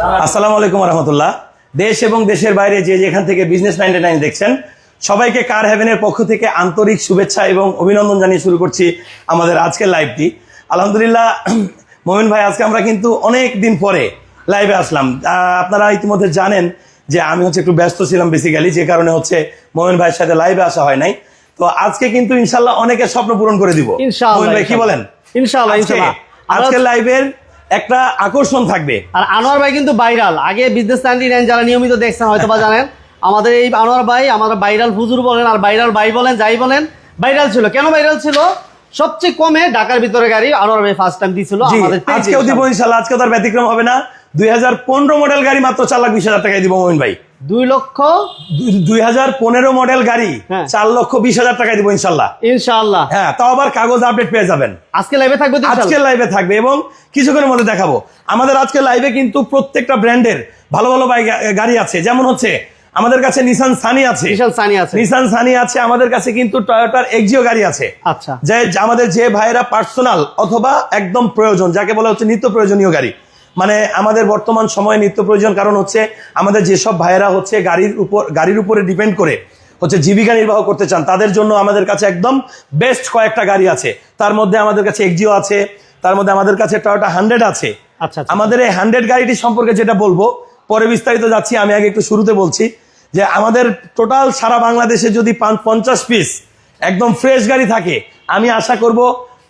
আসসালামু আলাইকুম রহমতুল্লাহ। দেশ এবং দেশের বাইরে যে যেখান থেকে বিজনেস নাইনটি নাইন দেখছেন সবাইকে কার হেভেনের পক্ষ থেকে আন্তরিক শুভেচ্ছা এবং অভিনন্দন জানিয়ে শুরু করছি আমাদের আজকের লাইভটি আলহামদুলিল্লাহ মোমিন ভাই আজকে আমরা কিন্তু অনেক দিন পরে লাইভে আসলাম। আপনারা ইতিমধ্যে জানেন যে আমি হচ্ছে একটু ব্যস্ত ছিলাম বেসিক্যালি যে কারণে হচ্ছে মোমিন ভাইয়ের সাথে লাইভে আসা হয় নাই। তো আজকে কিন্তু ইনশাল্লাহ অনেকের স্বপ্ন পূরণ করে দিব। মোমিন ভাই কি বলেন? ইনশাআল্লাহ, আজকে- আজকের লাইভের একটা আকর্ষণ থাকবে। আর আনোয়ার ভাই কিন্তু ভাইরাল। আগে বিজনেস নাইনটি নাইন যারা নিয়মিত দেখছেন হয়তো বা জানেন। আমাদের এই আনোয়ার ভাই আমাদের বাইরাল ফুজুর বলেন আর ভাইরাল ভাই বলেন যাই বলেন ভাইরাল ছিল। কেন ভাইরাল ছিল? সবচেয়ে কমে ঢাকার ভিতরে গাড়ি আনোয়ার ভাই ফার্স্ট টাইম এ আজকেও দিব ইনশাল্লাহ আজকে তার ব্যতিক্রম হবে না। দুই হাজার পনেরো মডেল গাড়ি মাত্র চার লাখ বিশ হাজার টাকায় দিব মোহিন ভাই। দুই লক্ষ? দুই হাজার পনেরো মডেল গাড়ি হ্যাঁ। চার লক্ষ বিশ হাজার টাকায় দিব ইনশাল্লাহ। ইনশাআল্লাহ। হ্যাঁ তাও আবার কাগজ আপডেট পেয়ে যাবেন। আজকে লাইভে থাকবে ইনশাআল্লাহ? লাইভে থাকবে এবং কিছুক্ষণের মধ্যে দেখাবো। আমাদের আজকের লাইভে কিন্তু প্রত্যেকটা ব্র্যান্ডের ভালো ভালো গাড়ি আছে। যেমন হচ্ছে আমাদের কাছে নিসান সানি আছে। বিশাল সানি আছে। নিসান সানি আছে আমাদের কাছে কিন্তু টয়োটার এক্সিও গাড়ি আছে। আচ্ছা। যে যে আমাদের যে ভাইয়েরা পার্সোনাল অথবা একদম প্রয়োজন যাকে বলা হচ্ছে নিত্য প্রয়োজনীয় গাড়ি। মানে আমাদের বর্তমান সময়ে নিত্য প্রয়োজন কারণ হচ্ছে আমাদের যেসব ভাইয়েরা হচ্ছে গাড়ির উপর গাড়ির উপরে ডিপেন্ড করে হচ্ছে জীবিকা নির্বাহ করতে চান তাদের জন্য আমাদের কাছে একদম বেস্ট কয়েকটা গাড়ি আছে তার মধ্যে আমাদের কাছে এক্সিও আছে তার মধ্যে আমাদের কাছে টয়োটা হান্ড্রেড আছে আচ্ছা আচ্ছা। আমাদের এই হান্ড্রেড গাড়িটি সম্পর্কে যেটা বলব পরে বিস্তারিত যাচ্ছি আমি আগে একটু শুরুতে বলছি যে আমাদের টোটাল সারা বাংলাদেশে যদি পান- পঞ্চাশ পিস একদম ফ্রেশ গাড়ি থাকে আমি আশা করব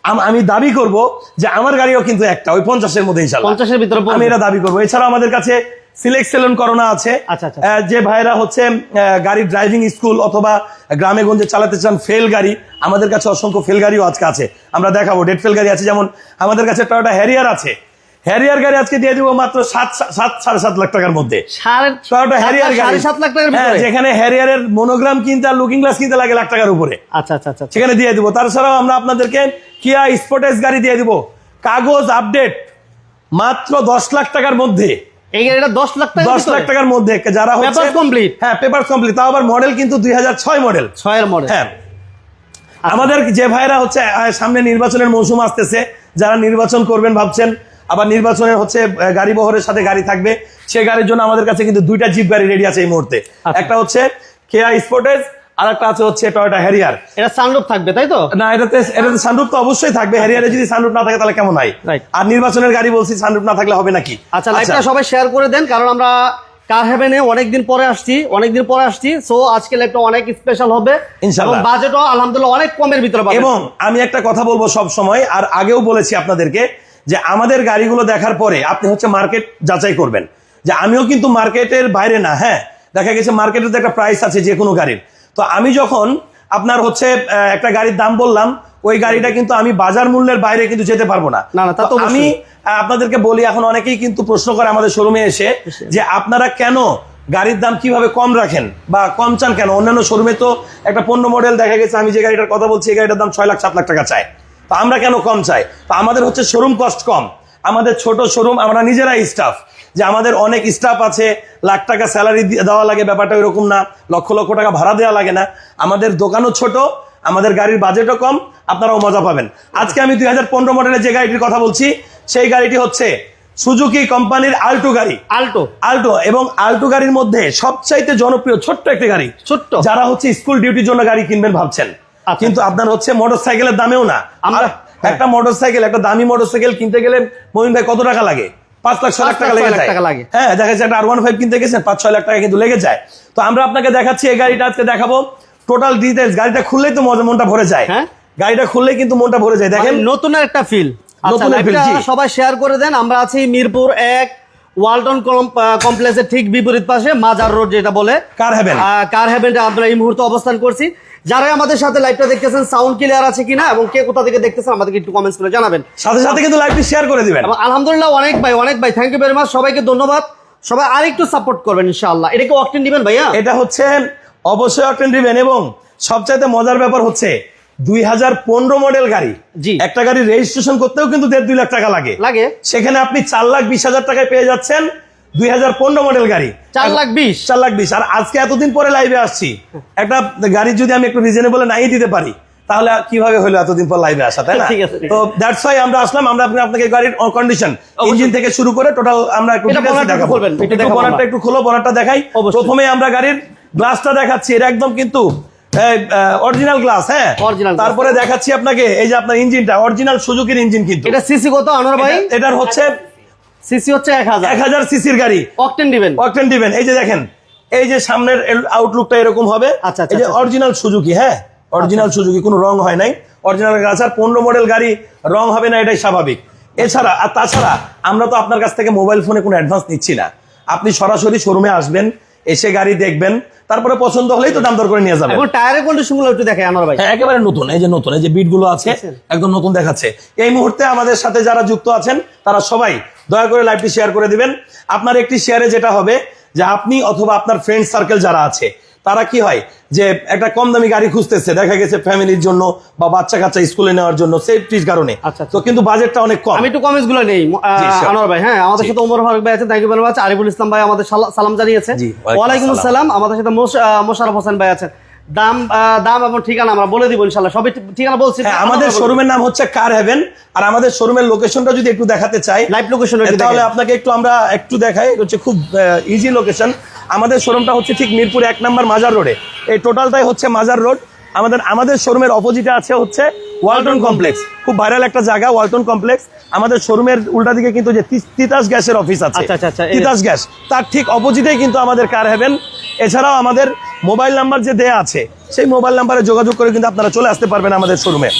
আম- আমি দাবি করব যে আমার গাড়িও কিন্তু একটা ওই পঞ্চাশের মধ্যে পঞ্চাশের ভিতরে। আমি এটা দাবি করব। এছাড়া আমাদের কাছে সিলেক্ট সেলন করোনা আছে। আচ্ছা, আচ্ছা। যে ভাইরা হচ্ছে গাড়ি গাড়ির ড্রাইভিং স্কুল অথবা গ্রামে গঞ্জে চালাতে চান ফেল গাড়ি আমাদের কাছে অসংখ্য ফেল গাড়িও আজকে আছে। আমরা দেখাবো ডেট ফেল গাড়ি আছে যেমন আমাদের কাছে টয়োটা হ্যারিয়ার আছে। হ্যারিয়ার গাড়ি আজকে দিয়ে দিব মাত্র সাত সাত সাড়ে সাত লাখ টাকার মধ্যে। সাড়ে হ্যারিয়ার গাড়ি। সাত লাখ টাকার হ্যাঁ, যেখানে হ্যারিয়ারের মনোগ্রাম কিনতে আর লুকিং গ্লাস কিনতে লাগে লাখ টাকার উপরে। আচ্ছা আচ্ছা আচ্ছা সেখানে দিয়ে দিব। তাছাড়াও আমরা আপনাদেরকে কিয়া স্পোর্টেস গাড়ি দিয়ে দিব। কাগজ আপডেট মাত্র দশ লাখ টাকার মধ্যে। এই গাড়িটা দশ লাখ টাকা দশ লাখ টাকার মধ্যে। যারা হচ্ছে Papers হ্যাঁ পেপার কমপ্লিট তাও আবার মডেল কিন্তু দুই হাজার ছয় মডেল ছয়ের মডেল হ্যাঁ। আমাদের যে ভাইরা হচ্ছে সামনে নির্বাচনের মৌসুম আসতেছে যারা নির্বাচন করবেন ভাবছেন আবার নির্বাচনের হচ্ছে গাড়ি বহরের সাথে গাড়ি থাকবে। সে গাড়ির জন্য আমাদের কাছে কিন্তু দুইটা জিপ গাড়ি রেডি আছে এই মুহূর্তে। আচ্ছা। একটা হচ্ছে কেয়া স্পোর্টেজ আর একটা আছে হচ্ছে টয়োটা হ্যারিয়ার এটা সানরুফ থাকবে তাই তো? না এটাতে এটাতে সানরুফ তো অবশ্যই থাকবে। হ্যারিয়ারে যদি সানরুফ না থাকে তাহলে কেমন হয়? আর নির্বাচনের গাড়ি বলছি সানরুফ না থাকলে হবে নাকি? আচ্ছা লাইভটা সবাই শেয়ার করে দেন কারণ আমরা কার হেভেনে অনেকদিন পরে আসছি অনেকদিন পরে আসছি সো আজকে লাইভটা অনেক স্পেশাল হবে। ইনশাআল্লাহ। এবং বাজেটও আলহামদুলিল্লাহ অনেক কমের ভিতরে এবং আমি একটা কথা বলব সব সময় আর আগেও বলেছি আপনাদেরকে যে আমাদের গাড়িগুলো দেখার পরে আপনি হচ্ছে মার্কেট যাচাই করবেন। যে আমিও কিন্তু মার্কেটের বাইরে না হ্যাঁ? দেখা গেছে মার্কেটের একটা প্রাইস আছে যে কোনো গাড়ির। তো আমি যখন আপনার হচ্ছে একটা গাড়ির দাম বললাম ওই গাড়িটা কিন্তু আমি বাজার মূল্যের বাইরে কিন্তু যেতে পারব না। আমি আপনাদেরকে বলি এখন অনেকেই কিন্তু প্রশ্ন করে আমাদের শোরুমে এসে যে আপনারা কেন গাড়ির দাম কীভাবে কম রাখেন বা কম চান কেন? অন্যান্য শোরুমে তো একটা পণ্য মডেল দেখা গেছে আমি যে গাড়িটার কথা বলছি এই গাড়িটার দাম ছয় লাখ সাত লাখ টাকা চাই তো আমরা কেন কম চাই? তো আমাদের হচ্ছে শোরুম কস্ট কম। আমাদের ছোট শোরুম আমরা নিজেরাই স্টাফ যে আমাদের অনেক স্টাফ আছে লাখ টাকা স্যালারি দেওয়া লাগে ব্যাপারটা এরকম না। লক্ষ লক্ষ টাকা ভাড়া দেওয়া লাগে না। আমাদের দোকানও ছোট আমাদের গাড়ির বাজেটও কম আপনারাও মজা পাবেন। আজকে আমি দুই হাজার পনেরো মডেলের যে গাড়িটির কথা বলছি সেই গাড়িটি হচ্ছে সুজুকি কোম্পানির আল্টো গাড়ি। আল্টো আল্টো এবং আল্টো গাড়ির মধ্যে সবচাইতে জনপ্রিয় ছোট্ট একটি গাড়ি। ছোট্ট। যারা হচ্ছে স্কুল ডিউটির জন্য গাড়ি কিনবেন ভাবছেন। কিন্তু আপনার হচ্ছে মোটর সাইকেলের দামেও না। আমরা হ্যাঁ। একটা মোটর সাইকেল একটা দামি মোটর সাইকেল কিনতে গেলে মমিন ভাই কত টাকা লাগে? পাঁচ লাখ ছয় লাখ টাকা লেগে যায়। হ্যাঁ দেখা যাচ্ছে একটা আর ওয়ান ফাইভ কিনতে গেছেন পাঁচ ছয় লাখ টাকা কিন্তু লেগে যায়। তো আমরা আপনাকে দেখাচ্ছি এই গাড়িটা আজকে দেখাবো। টোটাল ডিটেলস গাড়িটা খুললেই তো মনটা ভরে যায়। হ্যাঁ। গাড়িটা খুললেই কিন্তু মনটা ভরে যায়। দেখেন। মানে নতুন একটা ফিল আচ্ছা জি। সবাই শেয়ার করে দেন। আমরা আছি মিরপুর এক ওয়ালটন কমপ্লেক্সের ঠিক বিপরীত পাশে মাজার রোড যেটা বলে। কার আহ, কার হ্যাভেনটা আমরা এই মুহূর্তে অবস্থান করছি। যারা আমাদের সাথে লাইভটা দেখতেছেন সাউন্ড ক্লিয়ার আছে কিনা এবং কে কোথা থেকে দেখতেছেন আমাদেরকে একটু কমেন্টস করে জানাবেন। সাথে সাথে কিন্তু লাইভটি শেয়ার করে দিবেন। আলহামদুলিল্লাহ অনেক ভাই অনেক ভাই থ্যাংক ইউ ভেরি মাচ সবাইকে ধন্যবাদ। সবাই আরেকটু সাপোর্ট করবেন ইনশাআল্লাহ। এটাকে অকটেন দিবেন ভাইয়া? এটা হচ্ছে অবশ্যই অকটেন দিবেন এবং সবচাইতে মজার ব্যাপার হচ্ছে দুই হাজার পনেরো মডেল গাড়ি। জি। একটা গাড়ি রেজিস্ট্রেশন করতেও কিন্তু দেড় দুই লাখ টাকা লাগে। লাগে। সেখানে আপনি চার লাখ বিশ হাজার টাকায় পেয়ে যাচ্ছেন দুই হাজার পনেরো মডেল গাড়ি। চার লাখ বিশ? চার লাখ বিশ। আর আজকে এতদিন পরে লাইভে আসছি। একটা গাড়ি যদি আমি একটু রিজনেবল নাই দিতে পারি তাহলে কীভাবে হলো এতদিন পর লাইভে আসা তাই না? তো দ্যাটস ওয়াই আমরা আসলাম আমরা আপনি- আপনাকে গাড়ির কন্ডিশন ইঞ্জিন থেকে শুরু করে টোটাল আমরা একটু দেখাবো। একটু খুলো বনারটা দেখাই। প্রথমে আমরা গাড়ির গ্লাসটা দেখাচ্ছি এটা একদম কিন্তু অরিজিনাল গ্লাস হ্যাঁ? Glass। তারপরে দেখাচ্ছি আপনাকে এই যে আপনার ইঞ্জিনটা অরিজিনাল সুজুকির ইনজিন কিন্তু। এটা সিসি কত আনোয়ার ভাই? এটা- এটার হচ্ছে সিসি হচ্ছে এক হাজার। এক হাজার সিসির গাড়ি। অকটেন দিবেন অকটেন দিবেন এই যে দেখেন এই যে সামনের আউটলুকটা এরকম হবে। আচ্ছা, আচ্ছা, এই যে আচ্ছা। অরিজিনাল সুজুকি হ্যাঁ? অরিজিনাল সুজুকি কোনো রং হয় নাই। অরিজিনাল গাছ আর পনেরো মডেল গাড়ি রং হবে না এটাই স্বাভাবিক। এছাড়া আর তাছাড়া আমরা তো আপনার কাছ থেকে মোবাইল ফোনে কোনো অ্যাডভান্স নিচ্ছি না। আপনি সরাসরি শোরুমে আসবেন এসে গাড়ি দেখবেন তারপরে পছন্দ হলেই তো দাম দর করে নিয়ে যাবে এখন টায়ারের কন্ডিশনগুলো একটু দেখে আমার ভাই। হ্যাঁ একেবারে নতুন এই যে নতুন এই যে বিটগুলো আছে একদম নতুন দেখাচ্ছে। এই মুহূর্তে আমাদের সাথে যারা যুক্ত আছেন তারা সবাই দয়া করে লাইভটি শেয়ার করে দিবেন। আপনার একটি শেয়ারে যেটা হবে যে আপনি অথবা আপনার ফ্রেন্ড সার্কেল যারা আছে তারা কি হয়? যে একটা কম দামি গাড়ি খুঁজতেছে দেখা গেছে ফ্যামিলির জন্য বা বাচ্চা কাচ্চা স্কুলে নেওয়ার জন্য সেফটির কারণে। আচ্ছা, আচ্ছা। তো কিন্তু বাজেটটা অনেক কম। আমি একটু কমেন্টসগুলো নেই. আনোয়ার ভাই। হ্যাঁ আমাদের সাথে ওমর ফারুক ভাই আছে thank you very much Ariful Islam ভাই আমাদের সালাম জানিয়েছে। ওয়ালাইকুম আসসালাম। আমাদের সাথে মোশারফ হোসেন ভাই আছেন। দাম দাম এবং ঠিকানা আমরা বলে দিব ইনশাল্লাহ সবই ঠিক- ঠিকানা বলছি হ্যাঁ আমাদের শোরুমের নাম হচ্ছে কার হেভেন আর আমাদের শোরুমের লোকেশনটা যদি একটু দেখাতে চাই লাইভ লোকেশন তাহলে আপনাকে একটু আমরা একটু দেখাই হচ্ছে খুব ইজি লোকেশন আমাদের শোরুমটা হচ্ছে ঠিক মিরপুর এক নম্বর মাজার রোডে। এই টোটালটাই হচ্ছে মাজার রোড। আমাদের আমাদের শোরুমের অপোজিটে আছে হচ্ছে ওয়ালটন কমপ্লেক্স খুব ভাইরাল একটা জায়গা ওয়ালটন কমপ্লেক্স আমাদের শোরুমের উল্টা দিকে কিন্তু যে তিতাস গ্যাসের অফিস আছে। আচ্ছা, আচ্ছা, আচ্ছা, তিতাস গ্যাস তার ঠিক অপোজিটেই কিন্তু আমাদের কার হেভেন এছাড়াও আমাদের মোবাইল নাম্বার যে দেয়া আছে সেই মোবাইল নাম্বারে যোগাযোগ করে কিন্তু আপনারা চলে আসতে পারবেন আমাদের শোরুমে।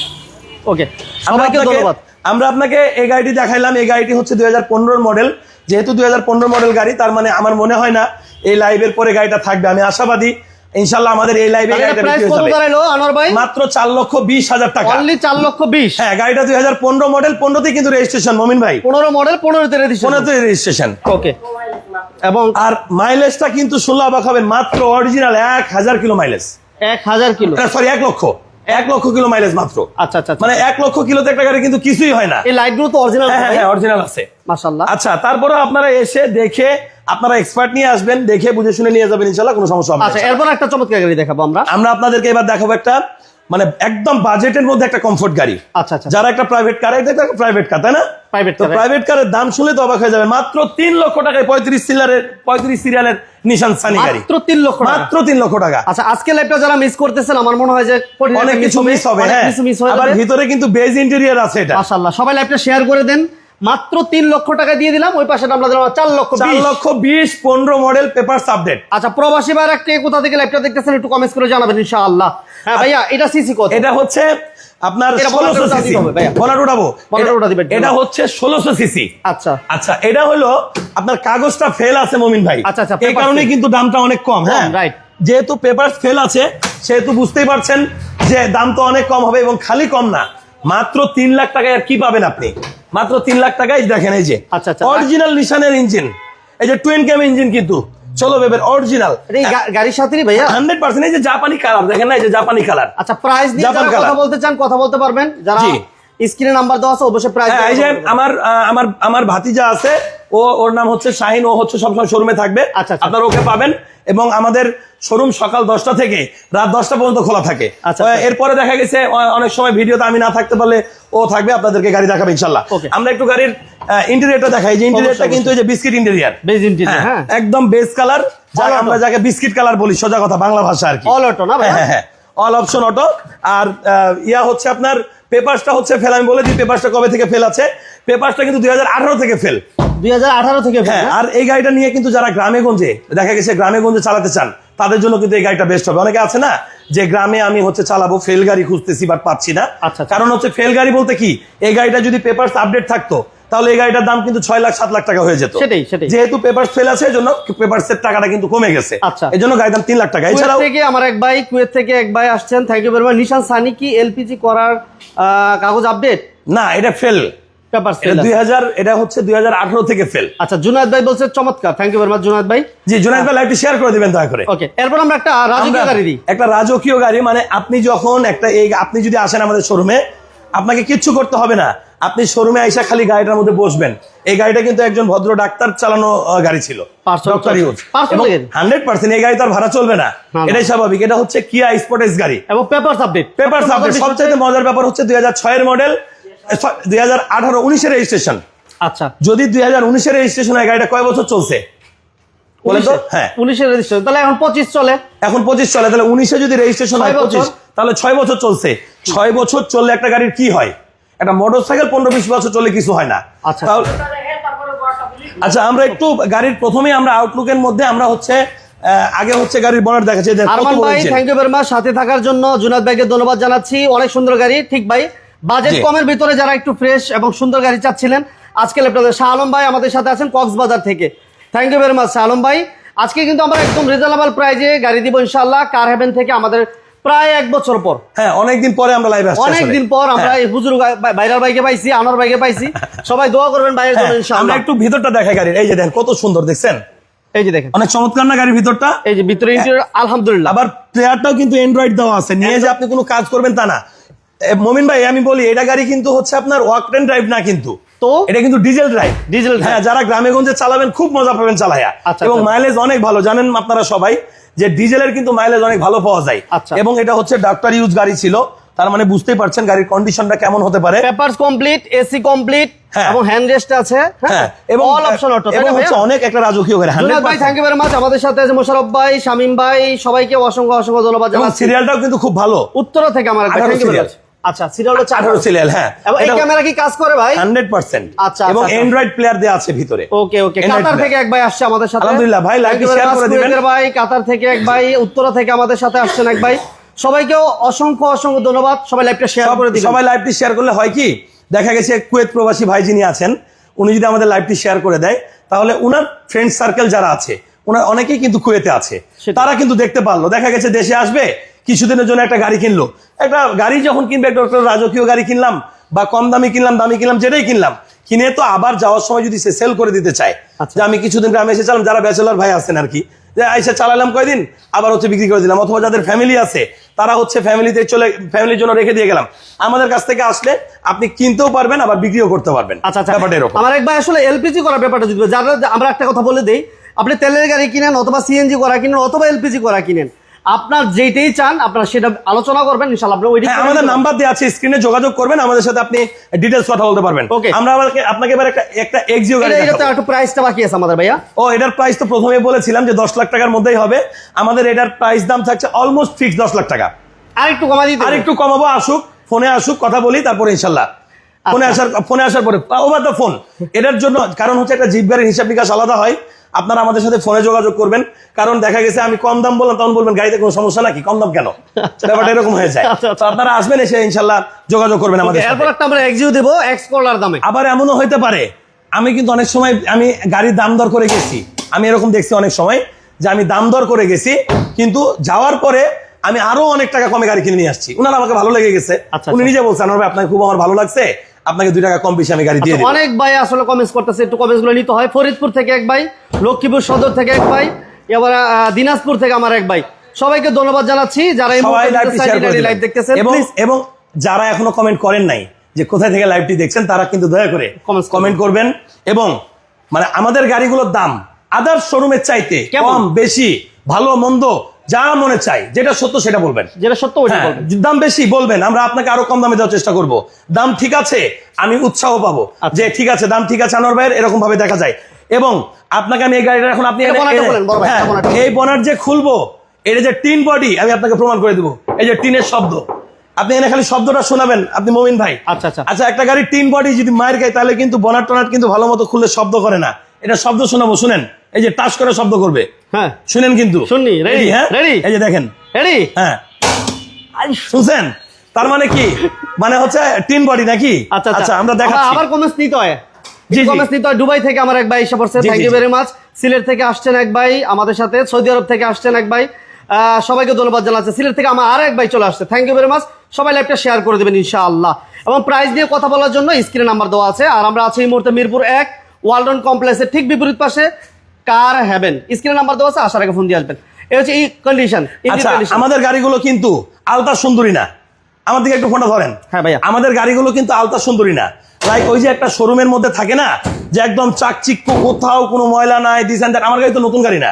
ওকে আমরা সবাইকে আপনাকে- ধন্যবাদ। আমরা আপনাকে এই গাড়িটি দেখাইলাম এই গাড়িটি হচ্ছে দুই হাজার মডেল যেহেতু দুই হাজার পনেরো মডেল গাড়ি তার মানে আমার মনে হয় না এই লাইভের পরে গাড়িটা থাকবে। আমি আশাবাদী ইনশাল্লাহ আমাদের এই লাইভে মাত্র চার লক্ষ বিশ হাজার টাকা। চার লক্ষ বিশ? হ্যাঁ গাড়িটা দুই হাজার পনেরো মডেল পনেরোতেই কিন্তু রেজিস্ট্রেশন মমিন ভাই। পনেরো মডেল পনেরোতে পনেরোতে রেজিস্ট্রেশন ওকে এবং আর মাইলেজটা কিন্তু ষোলো অবাক হবেন মাত্র অরিজিনাল এক হাজার কিলো মাইলেজ এক হাজার কিলো। সরি এক লক্ষ। এক লক্ষ কিলো মাইলেজ মাত্র। আচ্ছা আচ্ছা আচ্ছা। মানে এক লক্ষ কিলোতে একটা গাড়ি কিন্তু কিছুই হয় না। এই লাইটগুলো তো অরিজিনাল হ্যাঁ হ্যাঁ হ্যাঁ অরিজিনাল আছে। মাশাল্লাহ আচ্ছা তারপরে আপনারা এসে দেখে আপনারা এক্সপার্ট নিয়ে আসবেন দেখে বুঝে শুনে নিয়ে যাবেন ইনশাল্লাহ কোনো সমস্যা হবে না। আচ্ছা এরপর একটা চমৎকার গাড়ি দেখাবো আমরা। আমরা আপনাদেরকে এবার দেখাবো একটা মানে একদম বাজেটের মধ্যে একটা কমফোর্ট গাড়ি। আচ্ছা আচ্ছা। যারা একটা প্রাইভেট কার একটা প্রাইভেট কার তাই না? তো প্রাইভেট কারের দাম শুনে তো অবাক হয়ে যাবে। মাত্র তিন লক্ষ টাকায় পঁয়ত্রিশ সিলারের পঁয়ত্রিশ সিরিয়ালের নিশান সানি গাড়ি। মাত্র তিন লক্ষ টাকা। মাত্র তিন লক্ষ টাকা। আচ্ছা আজকে লাইভটা যারা মিস করতেছেন আমার মনে হয় যে অনেক কিছু মিস হবে হ্যাঁ। আবার ভিতরে কিন্তু বেজ ইন্টেরিয়ার আছে এটা। মাশাল্লাহ সবাই লাইভটা শেয়ার করে দেন। মাত্র তিন লক্ষ টাকা দিয়ে দিলাম ওই পাশে আমরা দিলাম চার লক্ষ চার লক্ষ বিশ পনেরো মডেল পেপার আপডেট আচ্ছা প্রবাসী ভাইরা কে কোথা থেকে লাইভটা দেখতেছেন একটু কমেন্টস করে জানাবেন ইনশাআল্লাহ। হ্যাঁ ভাইয়া এটা সিসি কত? এটা হচ্ছে আপনার ষোলোশো সিসি উঠাবো। এটা হচ্ছে ষোলোশো সিসি আচ্ছা। আচ্ছা এটা হলো আপনার কাগজটা ফেল আছে মমিন ভাই। আচ্ছা, আচ্ছা, এই কারণে কিন্তু দামটা অনেক কম হ্যাঁ? right. যেহেতু পেপার ফেল আছে সেহেতু বুঝতেই পারছেন যে দাম তো অনেক কম হবে এবং খালি কম না। মাত্র তিন লাখ টাকায় আর কি পাবেন আপনি? মাত্র তিন লাখ টাকায় দেখেন এই যে। অরিজিনাল নিশানের ইঞ্জিন এই যে টুয়েন ক্যাম ইঞ্জিন কিন্তু চলো বেবের অরিজিনাল গাড়ির সাথে ভাইয়া হান্ড্রেড পার্সেন্ট এই যে জাপানি কালার দেখেন না এই যে জাপানি কালার আচ্ছা প্রাইস নিয়ে। কথা বলতে চান কথা বলতে পারবেন যারা। স্ক্রিনে নাম্বার দেওয়া আছে অবশ্যই প্রাইস হ্যাঁ এই যে আমার আমার আমার ভাতিজা আছে ও ওর নাম হচ্ছে শাহিন ও হচ্ছে সবসময় শোরুমে থাকবে। আচ্ছা, আচ্ছা। আপনারা ওকে পাবেন এবং আমাদের শোরুম সকাল দশটা থেকে রাত দশটা পর্যন্ত খোলা থাকে। আচ্ছা, আচ্ছা। এরপরে দেখা গেছে অনেক সময় ভিডিওতে আমি না থাকতে পারলে ও থাকবে আপনাদেরকে গাড়ি দেখাবে ইনশাল্লাহ. আমরা একটু গাড়ির ইন্টেরিয়রটা দেখাই যে ইন্টেরিয়রটা কিন্তু এই যে বিস্কিট ইন্টেরিয়র বেজ ইন্টিরিয়র হ্যাঁ একদম বেস কালার আমরা যাকে বিস্কিট কালার বলি সোজা কথা বাংলা ভাষা আর কি। অল অটো না হ্যাঁ হ্যাঁ অল অপশন অটো আর ইয়া হচ্ছে আপনার পেপারসটা হচ্ছে ফেল আমি বলে দিই পেপারসটা কবে থেকে ফেল আছে? পেপারসটা কিন্তু দুই হাজার আঠারো থেকে ফেল। দুই হাজার আঠারো থেকে হ্যাঁ আর এই গাড়িটা নিয়ে কিন্তু যারা গ্রামে গঞ্জে দেখা গেছে গ্রামে গঞ্জে চালাতে চান তাদের জন্য কিন্তু এই গাড়িটা বেস্ট হবে। অনেকে আছে না যে গ্রামে আমি হচ্ছে চালাবো ফেল গাড়ি খুঁজতেছি বাট পাচ্ছি না। আচ্ছা, আচ্ছা। কারণ হচ্ছে ফেল গাড়ি বলতে কি এই গাড়িটা যদি পেপারস আপডেট থাকতো তাহলে এই গাড়িটার দাম কিন্তু ছয় লাখ সাত লাখ টাকা হয়ে যেত। সেটাই, সেটাই। যেহেতু পেপারস ফেল আছে এই জন্য পেপারসের টাকাটা কিন্তু কমে গেছে। আচ্ছা। এই জন্য গাড়ির দাম তিন লাখ টাকা। এছাড়াও থেকে আমার এক ভাই কুয়েত থেকে এক ভাই আসছেন। Thank you very much Nissan Sunny কি এলপিজি করার কাগজ আপডেট না এটা ফেল পেপার এটা হচ্ছে থেকে আচ্ছা জুনায়দ ভাই বলছে চমৎকার। Thank you very much Junaid ভাই। জি জুনাইদ ভাই লাইভটি শেয়ার করে দিবেন দয়া করে। ওকে এরপর আমরা একটা রাজকীয় গাড়ি দিই। একটা রাজকীয় গাড়ি মানে আপনি যখন একটা এই আপনি যদি আসেন আমাদের শোরুমে আপনাকে কিচ্ছু করতে হবে না। আপনি শোরুমে আইসা খালি গাড়িটার মধ্যে বসবেন। এই গাড়িটা কিন্তু একজন ভদ্র ডাক্তার চালানো গাড়ি ছিল? হান্ড্রেড পার্সেন্ট এই গাড়ি তার ভাড়া চলবে না। এটাই স্বাভাবিক। এটা হচ্ছে কিয়া স্পোর্টেস গাড়ি। এবং পেপার আপডেট পেপার সাবজেক্ট সবচেয়ে মজার ব্যাপার হচ্ছে দুই হাজার ছয়ের মডেল দুই হাজার আঠারো উনিশের রেজিস্ট্রেশন আচ্ছা। যদি দুই হাজার উনিশের রেজিস্ট্রেশন হয় গাড়িটা কয় বছর চলছে? বলেন তো? হ্যাঁ। উনিশের রেজিস্ট্রেশন তাহলে এখন পঁচিশ চলে। এখন পঁচিশ চলে। তাহলে উনিশে যদি রেজিস্ট্রেশন হয় পঁচিশ তাহলে ছয় বছর চলছে। ছয় বছর চললে একটা গাড়ির কি হয়? একটা মোটর সাইকেল পনেরো বিশ বছর চললে কিছু হয় না। আচ্ছা। আচ্ছা আমরা একটু গাড়ির প্রথমেই আমরা আউটলুকের মধ্যে আমরা হচ্ছে আগে হচ্ছে গাড়ির বনার দেখাচ্ছি আরমান ভাই থ্যাংক ইউ ভেরি মাচ সাথে থাকার জন্য জুনাদ ভাইকে ধন্যবাদ জানাচ্ছি। অনেক সুন্দর গাড়ি ঠিক ভাই? বাজেট কমের ভিতরে যারা একটু ফ্রেশ এবং সুন্দর গাড়ি চাচ্ছিলেন আজকে আপনাদের শাহ আলম ভাই আমাদের সাথে আছেন কক্সবাজার থেকে। Thank you very much Shah Alam ভাই। আজকে কিন্তু আমরা একদম রিজনেবল প্রাইজে গাড়ি দিব ইনশাল্লাহ কার হেভেন থেকে আমাদের প্রায় এক বছর পর। হ্যাঁ অনেকদিন পরে আমরা লাইভ আসছি অনেক আসলে। দিন পর আমরা হ্যাঁ, এই হুজুর বাইরার বাইকে পাইছি আনোয়ার বাইকে পাইছি। সবাই দোয়া করবেন বাইরের জন্য হ্যাঁ, আমরা একটু ভিতরটা দেখাই গাড়ির। এই যে দেখেন কত সুন্দর দেখছেন? এই যে দেখেন। অনেক চমৎকার না গাড়ির ভিতরটা? এই যে ভিতরে ইন্টেরিয়র আলহামদুলিল্লাহ। আবার প্লেয়ারটাও কিন্তু অ্যান্ড্রয়েড দেওয়া আছে। নিয়ে যে আপনি কোনো কাজ করবেন তা না। মমিন ভাই আমি বলি এটা গাড়ি কিন্তু হচ্ছে আপনার ওয়াক অ্যান্ড ড্রাইভ না কিন্তু। তো এটা কিন্তু ডিজেল ড্রাইভ ডিজেল। হ্যাঁ যারা গ্রামে গঞ্জে চালাবেন খুব মজা পাবেন চালায়া। আচ্ছা, এবং আচ্ছা। মাইলেজ অনেক ভালো জানেন আপনারা সবাই যে ডিজেলের কিন্তু মাইলেজ অনেক ভালো পাওয়া যায়। আচ্ছা। এবং এটা হচ্ছে ডাক্তার ইউজ গাড়ি ছিল তার মানে বুঝতেই পারছেন গাড়ির কন্ডিশনটা কেমন হতে পারে। পেপারস কমপ্লিট এসি কমপ্লিট হ্যাঁ। এবং হ্যান্ড রেস্ট আছে হ্যাঁ? এবং অল অপশন অটো এবং হচ্ছে অনেক একটা রাজকীয় গাড়ি জুনাদ ভাই 100% থ্যাংক ইউ ভেরি মাচ আমাদের সাথে আছে মোশারফ ভাই শামিম ভাই সবাইকে অসংখ্য অসংখ্য ধন্যবাদ জানাচ্ছি। সিরিয়ালটাও কিন্তু খুব ভালো। উত্তর থেকে আমার একটা 18 থ্যাংক ইউ আচ্ছা সিরিয়াল হচ্ছে আঠারো সিরিয়াল হ্যাঁ। এবং এই ক্যামেরা কি কাজ করে ভাই? Hundred percent. আচ্ছা, এবং আচ্ছা। অ্যান্ড্রয়েড প্লেয়ার দেওয়া আছে ভিতরে। ওকে ওকে কাতার থেকে এক ভাই আসছে আমাদের সাথে। আলহামদুলিল্লাহ, ভাই, share much, করে দিবেন। ভাই কাতার থেকে এক ভাই উত্তরা থেকে আমাদের সাথে আসছেন এক ভাই। সবাইকেও অসংখ্য অসংখ্য ধন্যবাদ। সবাই লাইভটা শেয়ার করে দিবেন। সবাই লাইভটি শেয়ার করলে হয় কি? দেখা গেছে কুয়েত প্রবাসী ভাই যিনি আছেন উনি যদি আমাদের লাইভটি শেয়ার করে দেয় তাহলে উনার ফ্রেন্ড সার্কেল যারা আছে ওনার অনেকেই কিন্তু কুয়েতে আছে। তারা কিন্তু দেখতে পারল। দেখা গেছে দেশে আসবে কিছুদিনের জন্য একটা গাড়ি কিনলো। একটা গাড়ি যখন কিনবে একটা রাজকীয় গাড়ি কিনলাম বা কম দামি কিনলাম দামি কিনলাম যেটাই কিনলাম কিনে তো আবার যাওয়ার সময় যদি সে সেল করে দিতে চায় আচ্ছা। যে আমি কিছুদিন গ্রামে এসেছিলাম যারা ব্যাচেলর ভাই আছেন আর কি যে আইসা চালালাম কয়দিন আবার হচ্ছে বিক্রি করে দিলাম অথবা যাদের ফ্যামিলি আছে তারা হচ্ছে ফ্যামিলিতে চলে ফ্যামিলির জন্য রেখে দিয়ে গেলাম। আমাদের কাছ থেকে আসলে আপনি কিনতেও পারবেন আবার বিক্রিও করতে পারবেন। আচ্ছা আচ্ছা। ব্যাপারটা এরকম। আমার একবার আসলে এলপিজি করার ব্যাপারটা যদি যারা আমরা একটা কথা বলে দিই আপনি তেলের গাড়ি কিনেন অথবা সিএনজি করা কিনেন অথবা এলপিজি করা কিনেন আপনার যেটাই চান আপনার সেটা আলোচনা করবেন ইনশাআল্লাহ আপনি ওইটি হ্যাঁ আমাদের নাম্বার দেওয়া আছে স্ক্রিনে যোগাযোগ করবেন আমাদের সাথে আপনি ডিটেলস কথা বলতে পারবেন। Okay. আমরা আপনাকে এবার একটা একটা এক্সিও গাড়ি এটা তো একটু প্রাইসটা বাকি আছে আমাদের ভাইয়া। ও এটার প্রাইস তো প্রথমে বলেছিলাম যে দশ লাখ টাকার মধ্যেই হবে। আমাদের এটার প্রাইস দাম থাকছে অলমোস্ট ফিক্স দশ লাখ টাকা। আর একটু কমা দিতে আর একটু কমাবো আসুক ফোনে আসুক কথা বলি তারপরে ইনশাল্লাহ ফোনে আসার ফোনে আসার পরে ওভার দ্য ফোন এটার জন্য কারণ হচ্ছে একটা জিপ গাড়ির হিসাব নিকাশ আলাদা হয়। আপনারা আমাদের সাথে ফোনে যোগাযোগ করবেন। কারণ দেখা গেছে আমি কম দাম বললাম তখন বলবেন গাড়িতে কোনো সমস্যা নাকি? কম দাম কেন? ব্যাপারটা এরকম হয়ে যায়। আচ্ছা, আচ্ছা। তো আপনারা আসবেন এসে ইনশাল্লাহ যোগাযোগ করবেন আমাদের এরপর একটা আমরা এক্সিও দেবো এক্স কলার দামে। আবার এমনও হইতে পারে আমি কিন্তু অনেক সময় আমি গাড়ির দাম দর করে গেছি। আমি এরকম দেখছি অনেক সময় যে আমি দাম দর করে গেছি কিন্তু যাওয়ার পরে আমি আরও অনেক টাকা কমে গাড়ি কিনে নিয়ে আসছি। উনার আমাকে ভালো লেগে গেছে। আচ্ছা, উনি। নিজে বলছেন "আনোয়ার আপনাকে খুব আমার ভালো লাগছে। আপনাকে দুই টাকা কম বেশি আমি গাড়ি দিয়ে দিই অনেক ভাই আসলে কমেন্টস করতেছে একটু কমেন্টসগুলো নিতে হয়। ফরিদপুর থেকে এক ভাই লক্ষ্মীপুর সদর থেকে এক ভাই এবার দিনাজপুর থেকে আমার এক ভাই। সবাইকে ধন্যবাদ জানাচ্ছি যারা এই লাইভ দেখতেছেন এবং প্লিজ এবং যারা এখনও কমেন্ট করেন নাই যে কোথায় থেকে লাইভটি দেখছেন তারা কিন্তু দয়া করে কমেন্ট করবেন। এবং মানে আমাদের গাড়িগুলোর দাম আদার্স শোরুমের চাইতে কেমন? কম বেশি ভালো মন্দ যা মনে চাই যেটা সত্য সেটা বলবেন। যেটা সত্য হ্যাঁ, বলবেন। দাম বেশি বলবেন আমরা আপনাকে আরও কম দামে দেওয়ার চেষ্টা করব। দাম ঠিক আছে আমি উৎসাহ পাবো আচ্ছা। যে ঠিক আছে দাম ঠিক আছে আনোয়ার ভাইয়ের এরকম ভাবে দেখা যায়। এবং আপনাকে আমি এই গাড়িটা এখন আপনি হ্যাঁ। এই বনার যে খুলবো এটা যে টিন বডি আমি আপনাকে প্রমাণ করে দিব। এই যে টিনের শব্দ। আপনি এনে খালি শব্দটা শোনাবেন আপনি মমিন ভাই। আচ্ছা, আচ্ছা। আচ্ছা একটা গাড়ি টিন বডি যদি মায়ের গায়ে তাহলে কিন্তু বনার টনার কিন্তু ভালো মতো খুললে শব্দ করে না। এটা শব্দ শোনাবো শুনেন। এই যে টাচ করে শব্দ করবে। হ্যাঁ। শুনেন কিন্তু। শুনি, ready, এই যে, হ্যাঁ? Ready? এই যে দেখেন। রেডি হ্যাঁ। শুনছেন? তার মানে কি? মানে হচ্ছে টিন বডি নাকি? আচ্ছা আচ্ছা। আমরা দেখাচ্ছি। আবার কমেন্টস নিতে হয়। জি। কমেন্টস নিতে হয়। দুবাই থেকে আমার এক ভাই এসে পড়ছে। Thank you very much Sylhet থেকে আসছেন এক ভাই আমাদের সাথে। সৌদি আরব থেকে আসছেন এক ভাই। আহ, সবাইকে ধন্যবাদ জানাচ্ছে। সিলেট থেকে আমার আর এক ভাই চলে আসছে। থ্যাংক ইউ ভেরি মাচ সবাই লাইভটা শেয়ার করে দেবেন ইনশাআল্লাহ। এবং প্রাইস নিয়ে কথা বলার জন্য স্ক্রিনে নাম্বার দেওয়া আছে। আর আমরা আছি এই মুহূর্তে মিরপুর এক ওয়ালডন কমপ্লেক্সের ঠিক বিপরীত পাশে। কার হ্যাভেন? স্ক্রিনে নাম্বার দেওয়া আছে আসার আগে ফোন দিয়ে আসবেন। এই হচ্ছে এই কন্ডিশন আচ্ছা আমাদের গাড়িগুলো কিন্তু আলতা সুন্দরী না। আমার দিকে একটু ফোনটা ধরেন। হ্যাঁ, ভাইয়া। আমাদের গাড়িগুলো কিন্তু আলতা সুন্দরী না। লাইক ওই যে একটা শোরুমের মধ্যে থাকে না যে একদম চাকচিক্য কোথাও কোনো ময়লা নাই দিস আমার গাড়ি তো নতুন গাড়ি না।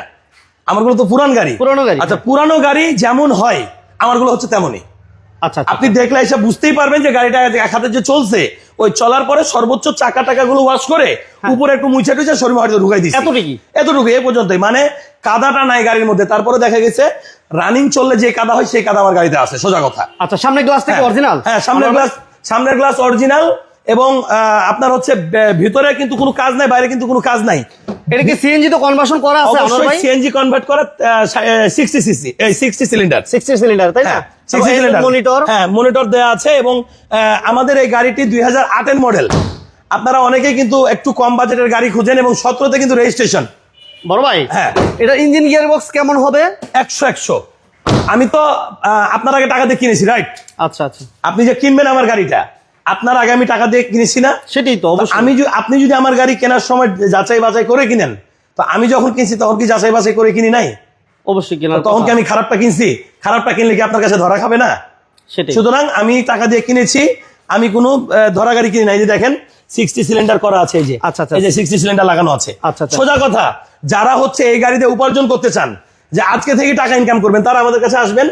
আমারগুলো তো পুরান গাড়ি। পুরানো গাড়ি। আচ্ছা পুরানো গাড়ি যেমন হয় আমারগুলো হচ্ছে তেমনই। আচ্ছা আচ্ছা আপনি দেখলে এসে বুঝতেই পারবেন যে গাড়িটা এক হাতে যে চলছে ওই চলার পরে সর্বোচ্চ চাকা টাকাগুলো ওয়াশ করে উপরে একটু মুছে টুছে শরীর হয়তো ঢুকাই দিচ্ছে এতটুকু এতটুকু এ পর্যন্তই। মানে কাদাটা নাই গাড়ির মধ্যে। তারপরে দেখা গেছে রানিং চললে যে কাদা হয় সেই কাদা আমার গাড়িতে আছে সোজা কথা। আচ্ছা সামনের গ্লাস থেকে হ্যাঁ। অরিজিনাল হ্যাঁ সামনের গ্লাস সামনের গ্লাস অরিজিনাল এবং আহ, আপনার হচ্ছে ভিতরে কিন্তু কোনো কাজ নাই বাইরে কিন্তু কোনো কাজ নাই। এটা কি সিএনজি তো কনভার্সন করা আছে আমার ভাই? সিএনজি কনভার্ট করা সিক্সটি সিসি এই সিক্সটি সিলিন্ডার 60 সিলিন্ডার তাই না মনিটর হ্যাঁ মনিটর দেওয়া আছে এবং আমাদের এই গাড়িটি দুই হাজার আটের মডেল আপনারা অনেকেই কিন্তু একটু কম বাজেটের গাড়ি খুঁজেন এবং সতেরোতে কিন্তু রেজিস্ট্রেশন বড় ভাই হ্যাঁ। এটা ইঞ্জিন গিয়ার বক্স কেমন হবে? একশো একশো। আমি তো আপনার আগে টাকা দিয়ে কিনেছি রাইট আচ্ছা আচ্ছা। আপনি যে কিনবেন আমার গাড়িটা আপনার আগে আমি টাকা দিয়ে কিনেছি না? সেটাই তো আমি আপনি যদি আমার গাড়ি কেনার সময় যাচাই বাছাই করে কিনেন তো আমি যখন কিনছি তখন কি যাচাই বাছাই করে কিনি নাই? অবশ্যই কেনার তখন কি আমি খারাপটা কিনছি? খারাপটা কিনলে কি আপনার কাছে ধরা খাবে না? সুতরাং আমি টাকা দিয়ে কিনেছি আমি কোনো ধরা গাড়ি কিনি নাই। যে দেখেন সিক্সটি সিলিন্ডার করা আছে এই যে। আচ্ছা, আচ্ছা, এই যে সিক্সটি সিলিন্ডার লাগানো আছে। আচ্ছা, আচ্ছা। সোজা কথা যারা হচ্ছে এই গাড়িতে উপার্জন করতে চান যে আজকে থেকে টাকা ইনকাম করবেন তারা আমাদের কাছে আসবেন।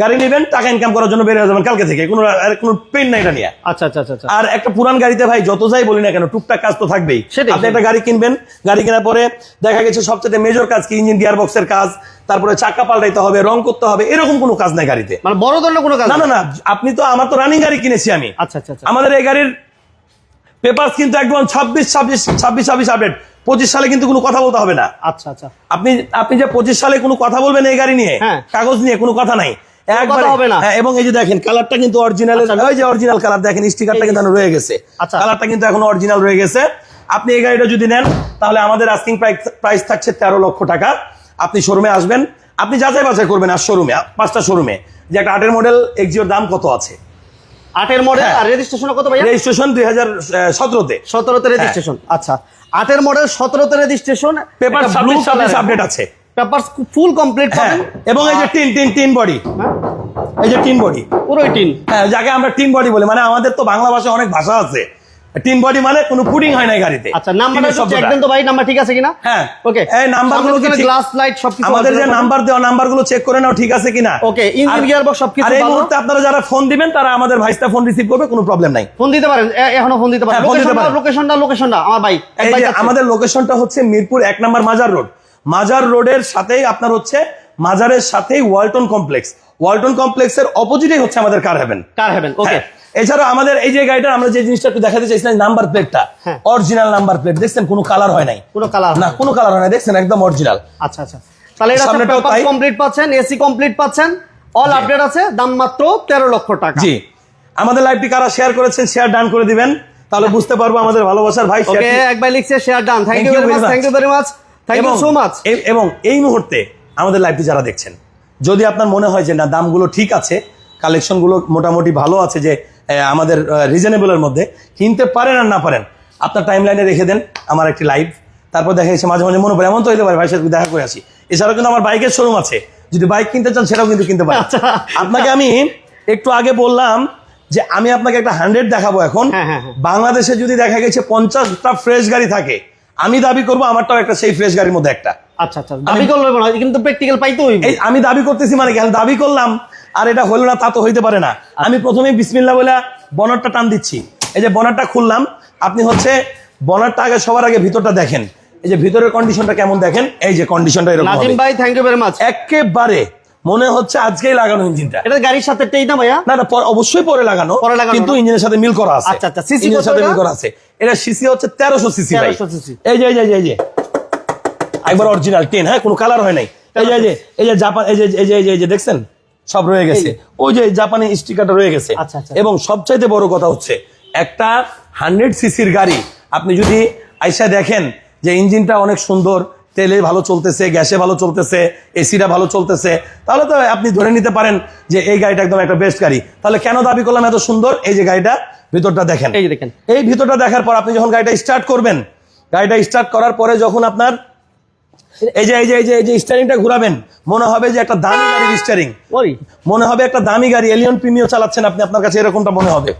গাড়ি নেবেন টাকা ইনকাম করার জন্য বের হয়ে যাবেন কালকে থেকে। কোনো আর কোনো পেন নাই এটা নিয়ে। আচ্ছা আচ্ছা আচ্ছা আচ্ছা। আর একটা পুরান গাড়িতে ভাই যত যাই বলি না কেন টুকটাক কাজ তো থাকবেই। আপনি একটা গাড়ি কিনবেন গাড়ি কেনার পরে দেখা গেছে সবচেয়ে মেজর কাজ কি ইঞ্জিন গিয়ার বক্সের কাজ তারপরে চাকা পাল্টাইতে হবে রং করতে হবে এরকম কোনো কাজ নাই গাড়িতে। মানে বড় ধরনের কোনো কাজ না না না আপনি তো আমার তো রানিং গাড়ি কিনেছি আমি। আচ্ছা আচ্ছা আচ্ছা। আমাদের এই গাড়ির পেপার কিন্তু একদম ছাব্বিশ ছাব্বিশ ছাব্বিশ ছাব্বিশ আপডেট পঁচিশ সালে কিন্তু কোনো কথা বলতে হবে না। আচ্ছা আচ্ছা। আপনি আপনি যে পঁচিশ সালে কোনো কথা বলবেন এই গাড়ি নিয়ে হ্যাঁ। কাগজ নিয়ে কোনো কথা নাই। একবারে হবে না। হ্যাঁ, এবং এই যে দেখেন কালারটা কিন্তু অরিজিনাল আচ্ছা। ওই যে অরিজিনাল কালার দেখেন স্টিকারটা কিন্তু রয়ে গেছে। আচ্ছা। কালারটা কিন্তু এখন অরিজিনাল রয়ে গেছে। আপনি এই গাড়িটা যদি নেন তাহলে আমাদের আস্কিং প্রাইস থাকছে তেরো লক্ষ টাকা। আপনি শোরুমে আসবেন। আপনি যাচাই বাছাই করবেন আর শোরুমে পাঁচটা শোরুমে যে একটা আটের মডেল এক্সিওর দাম কত আছে? আটের মডেল হ্যাঁ। আর রেজিস্ট্রেশন কত ভাইয়া? রেজিস্ট্রেশন দুই হাজার সতেরোতে। সতেরোতে রেজিস্ট্রেশন আচ্ছা আটের মডেল সতেরোতে রেজিস্ট্রেশন পেপার আপডেট আছে। পেপার ফুল কমপ্লিট হ্যাঁ পাবেন। এবং এই যে টিন টিন টিন বডি হ্যাঁ, এই যে টিন বডি পুরোই টিন। হ্যাঁ যাকে আমরা টিন বডি বলি মানে আমাদের তো বাংলা ভাষায় অনেক ভাষা আছে। টিন বডি মানে কোনো পুডিং হয় না গাড়িতে। আচ্ছা নাম্বারটা তো ভাই নাম্বার ঠিক আছে কিনা? হ্যাঁ। ওকে এই নাম্বারগুলো কি গ্লাস লাইট সবকিছু আমাদের যে নাম্বার দেওয়া নাম্বারগুলো চেক করে নাও ঠিক আছে কিনা? Okay, engine আর- gearbox সবকিছু আর এই মুহূর্তে আপনারা যারা ফোন দিবেন তারা আমাদের ভাইসটা ফোন রিসিভ করবে কোনো প্রবলেম নাই। ফোন দিতে পারেন। এখনও ফোন দিতে পারেন। হ্যাঁ, লোকেশনটা লোকেশনটা লোকেশনটা আমার ভাই আমাদের লোকেশনটা হচ্ছে মিরপুর এক নম্বর মাজার রোড মাজার রোডের সাথেই আপনার হচ্ছে মাজারের সাথেই ওয়ালটন কমপ্লেক্স। ওয়ালটন কমপ্লেক্সের অপোজিটেই হচ্ছে আমাদের কার হেভেন কার হেভেন ওকে হ্যাঁ। এছাড়াও আমাদের এই যে গাড়িটার আমরা যে জিনিসটা একটু দেখাতে চাইছিলাম নাম্বার প্লেটটা হ্যাঁ। অরিজিনাল নাম্বার প্লেট দেখছেন? কোনো কালার হয় নাই। পুরো কালার না কোনো কালার হয় না দেখছেন? একদম অরিজিনাল আচ্ছা আচ্ছা। তাহলে এটা। কমপ্লিট পাচ্ছেন এসি কমপ্লিট পাচ্ছেন অল আপডেট আছে দাম মাত্র তেরো লক্ষ টাকা। জি। আমাদের লাইভটি কারা শেয়ার করেছেন শেয়ার ডান করে দিবেন। তাহলে বুঝতে পারব আমাদের ভালোবাসার ভাই ওকে share- এক ভাই লিখছে share done thank you very much. Thank you very much এবং- সো মাচ এবং এই মুহূর্তে আমাদের লাইভটি যারা দেখছেন যদি আপনার মনে হয় যে না দামগুলো ঠিক আছে কালেকশনগুলো মোটামুটি ভালো আছে যে আমাদের রিজনেবলের মধ্যে কিনতে পারেন আর না পারেন আপনার টাইম লাইনে রেখে দেন আমার একটি লাইভ তারপর দেখা যাচ্ছে মাঝে মাঝে মনে পড়ে এমন তো হইতে পারে ভাই সাথে দেখা করে আসি। এছাড়াও কিন্তু আমার বাইকের শোরুম আছে। যদি বাইক কিনতে চান সেটাও কিন্তু কিনতে পারেন। আচ্ছা। আপনাকে আমি একটু আগে বললাম যে আমি আপনাকে একটা হান্ড্রেড দেখাবো এখন। হ্যাঁ, হ্যাঁ, হ্যাঁ। বাংলাদেশে যদি দেখা গেছে পঞ্চাশটা ফ্রেশ গাড়ি থাকে আমি দাবি করব আমারটাও একটা সেই ফ্রেশ গাড়ির মধ্যে একটা। আচ্ছা আচ্ছা দাবি করলে না কিন্তু প্র্যাকটিক্যাল পাইতে হইবে। আমি দাবি করতেছি মানে কি দাবি করলাম আর এটা হলো না তা তো হইতে পারে না। আমি প্রথমে বিসমিল্লা বলে বনারটা টান দিচ্ছি। এই যে বনারটা খুললাম আপনি হচ্ছে বনারটা আগে সবার আগে ভিতরটা দেখেন। এই যে ভিতরের কন্ডিশনটা কেমন দেখেন? এই যে কন্ডিশনটা এরকম ভাই থ্যাংক ইউ ভেরি মাচ একেবারে মনে হচ্ছে আজকেই লাগানো ইঞ্জিনটা। এটা গাড়ির সাথে টেই না ভাইয়া? না না পরে- অবশ্যই পরে লাগানো পরে লাগানো কিন্তু ইঞ্জিনের সাথে মিল করা আছে। আচ্ছা, আচ্ছা, ইঞ্জিনের সাথে মিল করা আছে। এটা সিসি হচ্ছে তেরোশো সিসি ভাই। 1300 cc এই যে এই যে এই যে, একবার অরিজিনাল টেন হ্যাঁ কোনো কালার হয় নাই। এই যে এই যে এই যে জাপান এই যে এই যে এই যে এই যে দেখছেন? সব রয়ে গেছে। ওই যে জাপানি স্টিকারটা রয়ে গেছে। আচ্ছা, আচ্ছা। এবং সবচাইতে বড় কথা হচ্ছে একটা হান্ড্রেড সিসির গাড়ি আপনি যদি আইসা দেখেন যে ইঞ্জিনটা অনেক সুন্দর তেলে ভালো চলতেছে গ্যাসে ভালো চলতেছে এসিটা ভালো চলতেছে। তাহলে তো আপনি ধরে নিতে পারেন যে এই গাড়িটা একদম একটা বেস্ট গাড়ি। তাহলে কেন দাবি করলাম এত সুন্দর? এই যে গাড়িটা ভিতরটা দেখেন। এই যে দেখেন। এই ভিতরটা দেখার পর আপনি যখন গাড়িটা স্টার্ট করবেন গাড়িটা স্টার্ট করার পরে যখন আপনার এই যে এই যে এই যে এই যে স্টারিংটা ঘুরাবেন মনে হবে যে একটা দামি গাড়ির স্টারিং মনে হবে একটা দামি গাড়ি এলিয়ন প্রিমিও চালাচ্ছেন আপনি আপনার কাছে এরকমটা মনে হবে।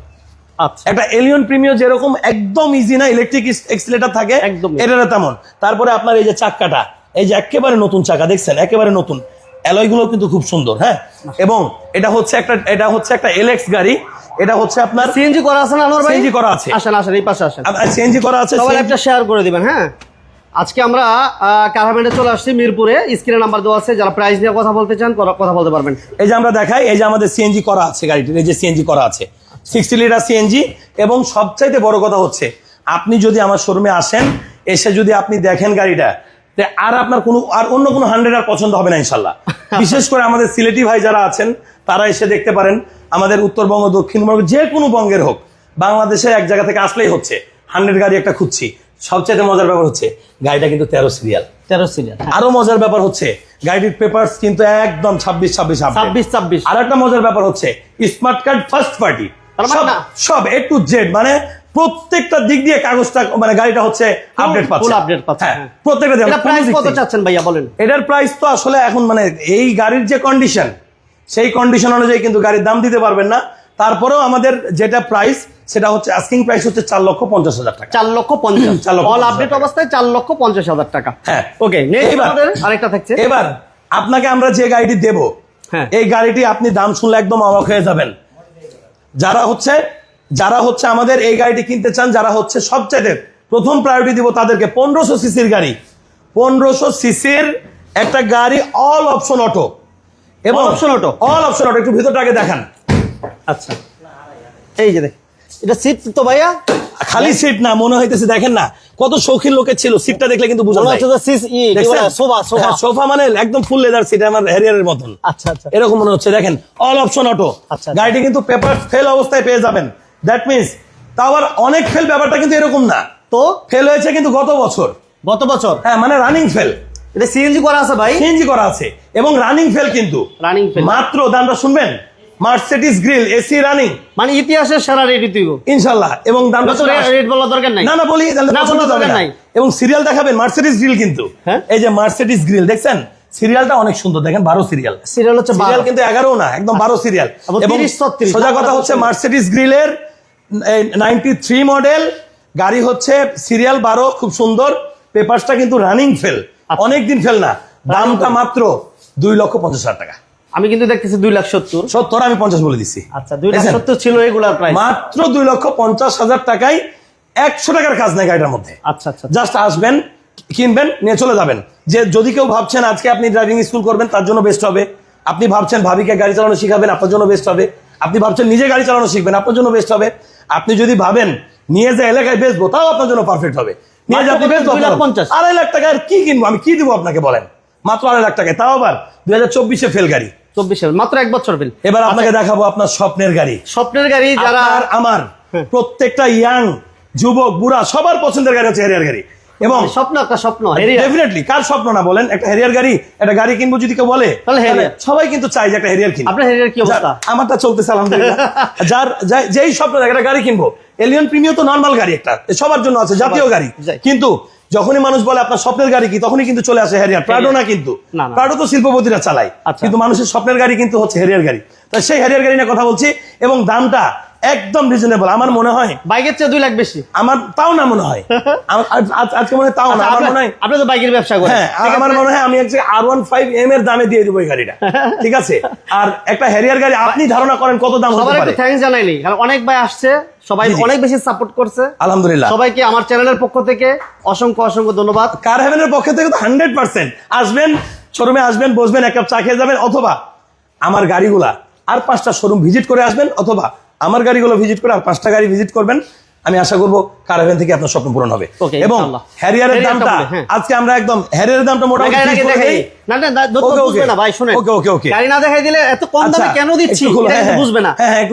একটা এলিয়ন প্রিমিও যেরকম একদম ইজি না ইলেকট্রিক এক্সিলেটার থাকে একদম। এটা তেমন। তারপরে আপনার এই যে চাক্কাটা এই যে একেবারে নতুন চাকা দেখছেন? একেবারে নতুন। অ্যালয়গুলো কিন্তু খুব সুন্দর হ্যাঁ? এবং এটা হচ্ছে একটা এটা হচ্ছে একটা এলএক্স গাড়ি। এটা হচ্ছে আপনার সিএনজি করা আছে না আনোয়ার ভাই? CNG করা আছে। আসেন আসেন এই পাশে আসেন। সিএনজি করা আছে সবাই একটা শেয়ার করে দিবেন হ্যাঁ? আজকে আমরা কারহামেন্টে চলে আসছি মিরপুরে। স্ক্রিনে নাম্বার দেওয়া আছে যারা প্রাইস নিয়ে কথা বলতে চান কথা- কথা বলতে পারবেন। এই যে আমরা দেখাই এই যে আমাদের সিএনজি করা আছে গাড়িটির এই যে সিএনজি করা আছে। সিক্সটি লিটার সিএনজি এবং সবচাইতে বড় কথা হচ্ছে আপনি যদি আমার শোরুমে আসেন এসে যদি আপনি দেখেন গাড়িটা আর আপনার কোনো আর অন্য কোনো হান্ড্রেড আর পছন্দ হবে না ইনশাল্লাহ। বিশেষ করে আমাদের সিলেটি ভাই যারা আছেন তারা এসে দেখতে পারেন আমাদের উত্তরবঙ্গ দক্ষিণবঙ্গ যে কোনো বঙ্গের হোক বাংলাদেশের এক জায়গা থেকে আসলেই হচ্ছে হান্ড্রেড গাড়ি একটা খুঁজছি সবচাইতে মজার ব্যাপার হচ্ছে গাড়িটা কিন্তু তেরো সিরিয়াল তেরো সিরিয়াল আরও মজার ব্যাপার হচ্ছে গাড়ির পেপারস কিন্তু একদম ছাব্বিশ ছাব্বিশ ছাব্বিশ ছাব্বিশ। আর একটা মজার ব্যাপার হচ্ছে স্মার্ট কার্ড ফার্স্ট পার্টি? সব এ টু জেড মানে প্রত্যেকটা দিক দিয়ে কাগজটা মানে গাড়িটা হচ্ছে আপডেট পাচ্ছে। update পাচ্ছে, হ্যাঁ হ্যাঁ। প্রত্যেকটা দিক- এটা প্রাইস কত চাচ্ছেন ভাইয়া বলেন? এটার প্রাইস তো আসলে এখন মানে এই গাড়ির যে কন্ডিশন সেই কন্ডিশন অনুযায়ী কিন্তু গাড়ির দাম দিতে পারবেন না। তারপরেও আমাদের যেটা প্রাইস সেটা হচ্ছে আস্কিং প্রাইস হচ্ছে চার লক্ষ পঞ্চাশ হাজার টাকা। চার লক্ষ পঞ্চাশ। চার লক্ষ অল আপডেট অবস্থায় চার লক্ষ পঞ্চাশ হাজার টাকা। হ্যাঁ ওকে নেক্সট এবার- আমাদের আরেকটা থাকছে। এবার আপনাকে আমরা যে গাড়িটি দেব হ্যাঁ। এই গাড়িটি আপনি দাম শুনলে একদম অবাক হয়ে যাবেন। যারা হচ্ছে যারা হচ্ছে আমাদের এই গাড়িটি কিনতে চান যারা হচ্ছে সবচেয়ে প্রথম প্রায়োরিটি দিব তাদেরকে পনেরোশো সিসির গাড়ি। পনেরোশো সিসির একটা গাড়ি অল অপশন অটো এবং option auto all option auto একটু ভিতরটা আগে দেখান। আচ্ছা। এই যে দেখ এটা সিট তো ভাইয়া। খালি সিট না মনে হইতেছে দেখেন না কত শৌখিন লোকের ছিল সিটটা দেখলে কিন্তু বোঝা যায়। সোফা সোফা হ্যাঁ, সোফা মানে একদম ফুল লেদার সিট আমার হ্যারিয়ারের মতন। আচ্ছা আচ্ছা। এরকম মনে হচ্ছে দেখেন অল অপশন অটো আচ্ছা। গাড়িটি কিন্তু পেপার ফেল অবস্থায় পেয়ে যাবেন। দ্যাট মিনস তা আবার অনেক ফেল ব্যাপারটা কিন্তু এরকম না। তো? ফেল হয়েছে কিন্তু গত বছর। গত বছর? হ্যাঁ মানে রানিং ফেল এটা সিএনজি করা আছে ভাই? সিএনজি করা আছে। এবং রানিং ফেল কিন্তু। রানিং ফেল মাত্র দামটা শুনবেন? মার্সিডিস গ্রিল এসি রানিং মানে ইতিহাসের সেরা রেডি তুই ইনশাল্লাহ এবং দামটা তো রেট বলার দরকার নাই। না না বলি না, পছন্দ দরকার নাই। এবং সিরিয়াল দেখাবেন মার্সিডিস গ্রিল কিন্তু। হ্যাঁ? এই যে মার্সিডিস গ্রিল দেখছেন? সিরিয়ালটা অনেক সুন্দর দেখেন বারো সিরিয়াল সিরিয়াল হচ্ছে সিরিয়াল কিন্তু এগারো না একদম বারো সিরিয়াল আবার 30, 36 সোজা কথা হচ্ছে মার্সিডিস গ্রিলের নাইনটি থ্রি মডেল গাড়ি হচ্ছে সিরিয়াল বারো খুব সুন্দর। পেপারসটা কিন্তু রানিং ফেল আচ্ছা। অনেক দিন ফেল না দামটা মাত্র দুই লক্ষ পঞ্চাশ হাজার টাকা। আমি কিন্তু দেখতেছি দুই লাখ সত্তর। সত্তর আমি পঞ্চাশ বলে দিচ্ছি আচ্ছা দুই লাখ সত্তর ছিল এগুলার প্রাইস মাত্র দুই লক্ষ পঞ্চাশ হাজার টাকায় একশো টাকার কাজ নেই গাড়িটার মধ্যে। আচ্ছা আচ্ছা জাস্ট আসবেন কিনবেন নিয়ে চলে যাবেন। যে যদি কেউ ভাবছেন আজকে আপনি ড্রাইভিং স্কুল করবেন তার জন্য বেস্ট হবে। আপনি ভাবছেন ভাবিকে গাড়ি চালানো শিখাবেন আপনার জন্য বেস্ট হবে। আপনি ভাবছেন নিজে গাড়ি চালানো শিখবেন আপনার জন্য বেস্ট হবে। আপনি যদি ভাবেন নিয়ে যে এলাকায় বেচবো তাও আপনার জন্য পারফেক্ট হবে। নিয়ে যে আপনি বেচবো দুই লাখ আপনার- পঞ্চাশ। আড়াই লাখ টাকা আর কি কিনবো? আমি কি দিব আপনাকে বলেন? মাত্র আড়াই লাখ টাকায়। তাও আবার দুই হাজার চব্বিশে ফেল গাড়ি। চব্বিশে মাত্র এক বছর বিল এবার আপনাকে দেখাবো আপনার স্বপ্নের গাড়ি। স্বপ্নের গাড়ি যারা যারা আমার প্রত্যেকটা ইয়াং যুবক বুড়া সবার পছন্দের গাড়ি হচ্ছে হ্যারিয়ার গাড়ি। এবং স্বপ্ন একটা স্বপ্ন ডেফিনেটলি কার স্বপ্ন না বলেন? একটা হেরিয়ার গাড়ি একটা গাড়ি কিনবো যদি কেউ বলে তাহলে সবাই কিন্তু চাই যে একটা হেরিয়ার কিনবো আপনার হেরিয়ার কি অবস্থা? আমারটা চলতেছে আলহামদুলিল্লাহ। যার যেই স্বপ্ন দেখে একটা গাড়ি কিনবো। এলিয়ন প্রিমিও তো নর্মাল গাড়ি একটা সবার জন্য আছে জাতীয় গাড়ি। কিন্তু যখনই মানুষ বলে আপনার স্বপ্নের গাড়ি কি? তখনই কিন্তু চলে আসে হ্যারিয়ার প্রাডো না কিন্তু। প্রাডো তো শিল্পপতিরা চালায়। আচ্ছা। কিন্তু মানুষের স্বপ্নের গাড়ি কিন্তু হচ্ছে হেরিয়ার গাড়ি। তাই সেই হেরিয়ার গাড়ি নিয়ে কথা বলছি এবং দামটা একদম রিজনেবল আমার মনে হয় বাইকের চেয়ে দুই লাখ বেশি। আমার তাও না মনে হয়। আজকে মনে হয় তাও না আচ্ছা, আমার মনে হয় আপনি তো বাইকের ব্যবসা করেন। হ্যাঁ আমার মনে হয় আমি হচ্ছে আর ওয়ান ফাইভ এম এর দামে দিয়ে দেবো এই গাড়িটা। ঠিক আছে? আর একটা হ্যারিয়ার গাড়ি আপনি ধারণা করেন কত দাম হতে সবার পারে? একটু থ্যাঙ্কস জানাইলি কারণ অনেক ভাই আসছে সবাই। অনেক বেশি সাপোর্ট করছে। আলহামদুলিল্লাহ। সবাইকে আমার চ্যানেলের পক্ষ থেকে অসংখ্য অসংখ্য ধন্যবাদ। কার হেভেনের পক্ষ থেকে তো হান্ড্রেড পার্সেন্ট আসবেন শোরুমে আসবেন বসবেন এক কাপ চা খেয়ে যাবেন অথবা আমার গাড়িগুলা আর পাঁচটা শোরুম ভিজিট করে আসবেন অথবা আমার গাড়িগুলো ভিজিট করে আর পাঁচটা গাড়ি ভিজিট করবেন আমি আশা করব কার হেভেন থেকে আপনার স্বপ্ন পূরণ হবে। এবং হ্যারিয়ারের দামটা হ্যাঁ। আজকে আমরা একদম হ্যারিয়ারের দামটা মোটামুটি হ্যাঁ, হ্যাঁ। হ্যাঁ হ্যাঁ,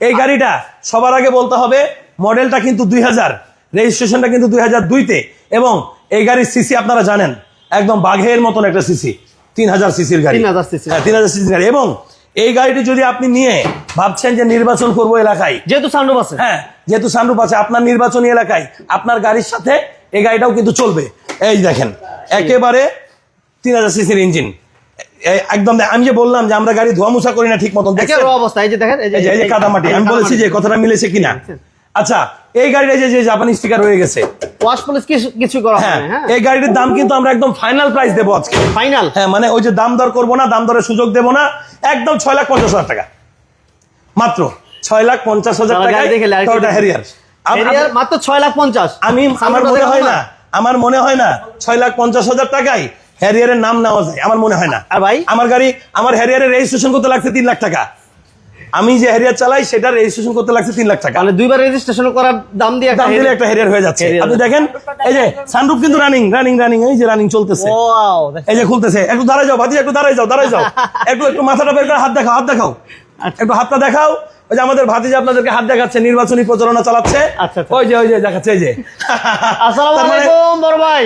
এই গাড়িটা সবার আগে বলতে হবে মডেলটা কিন্তু দুই হাজার রেজিস্ট্রেশনটা কিন্তু দুই হাজার দুইতে। এবং এই গাড়ির সিসি আপনারা জানেন একদম বাঘের মতন একটা সিসি তিন হাজার সিসির গাড়ি। 3000 হ্যাঁ তিন হাজার সিসির গাড়ি। এবং এই গাড়িটি যদি আপনি নিয়ে ভাবছেন যে নির্বাচন করব এলাকায় যেহেতু সানরুফ আছে। হ্যাঁ যেহেতু সানরুপ আছে আপনার নির্বাচনী এলাকায় আপনার গাড়ির সাথে এই গাড়িটাও কিন্তু চলবে। এই দেখেন একেবারে তিন হাজার সিসির ইঞ্জিন একদম আমি যে বললাম যে আমরা গাড়ি ধোয়া মুছা করি না ঠিক মতন অবস্থা এই যে দেখেন এই যে কাদামাটি আমি বলেছি যে কথাটা মিলেছে কিনা। আচ্ছা এই গাড়িটা যে যে জাপানি স্টিকার হয়ে গেছে ওয়াশ পলিশ কিছু করা হ্যাঁ হবে হ্যাঁ? এই গাড়ির দাম কিন্তু আমরা একদম ফাইনাল প্রাইস দেবো আজকে। ফাইনাল হ্যাঁ মানে ওই যে দাম দর করব না দাম দরের সুযোগ দেবো না একদম ছয় লাখ পঞ্চাশ হাজার টাকা। মাত্র ছয় লাখ পঞ্চাশ হাজার টাকা হ্যারিয়ার মাত্র ছয় লাখ পঞ্চাশ। আমি আমার মনে হয় না। আমার মনে হয় না ছয় লাখ পঞ্চাশ হাজার টাকায় হ্যারিয়ারের নাম নেওয়া যায় আমার মনে হয় না। আর ভাই? আমার গাড়ি আমার হ্যারিয়ারের রেজিস্ট্রেশন করতে লাগছে তিন লাখ টাকা। আমি যে হেরিয়ার চালাই সেটা রেজিস্ট্রেশন করতে লাগছে তিন লাখ টাকা। মানে দুইবার রেজিস্ট্রেশন করার দাম দিয়ে একটা দাম দিলে একটা হ্যারিয়ার হয়ে যাচ্ছে। আপনি দেখেন এই যে সানরুফ কিন্তু রানিং রানিং রানিং এই যে রানিং চলতেছে। এই যে খুলতেছে একটু দাঁড়াই যাও ভাতি একটু দাঁড়াই যাও দাঁড়াই যাও। একটু একটু মাথাটা বের করে হাত দেখাও হাত দেখাও। আচ্ছা। একটু হাতটা দেখাও। ওই যে আমাদের ভাতিজা আপনাদেরকে হাত দেখাচ্ছে নির্বাচনী প্রচারণা চালাচ্ছে। আচ্ছা, আচ্ছা। ওই যে ওই যে দেখাচ্ছে এই যে। আসসালামু তার মানে- আলাইকুম বড় ভাই।